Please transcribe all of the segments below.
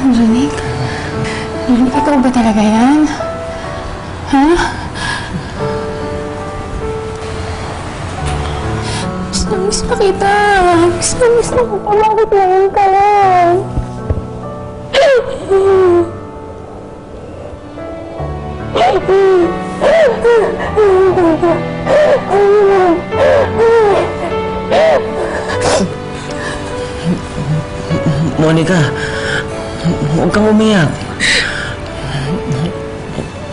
Rinig, ikaw ba talaga yan? Ha? Miss na miss na kita. Miss na miss na kita. Bakit ngayon ka lang? Monica, huwag kang umiyak.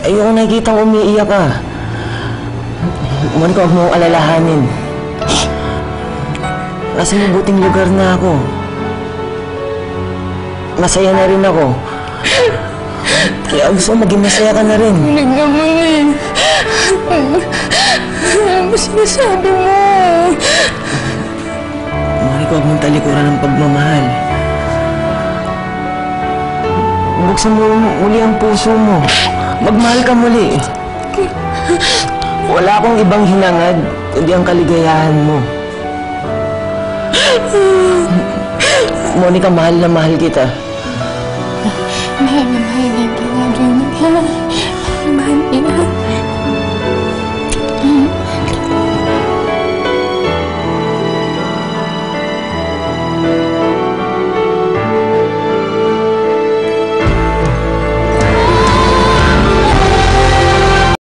Ayoko nakikita kang umiiyak ka. Monica, huwag mo akong alalahanin. Nasa mabuting lugar na ako. Masaya na rin ako. Kaya gusto ko maging masaya ka na rin. Rinig naman eh. Ano ba sinasabi mo? Monica, huwag mong talikuran ng pagmamahal. Buksan mo uli ang puso mo. Magmahal ka muli. Wala akong ibang hinangad, kundi ang kaligayahan mo. Monica, mahal na mahal kita. Mahal na mahal na kita, Monica.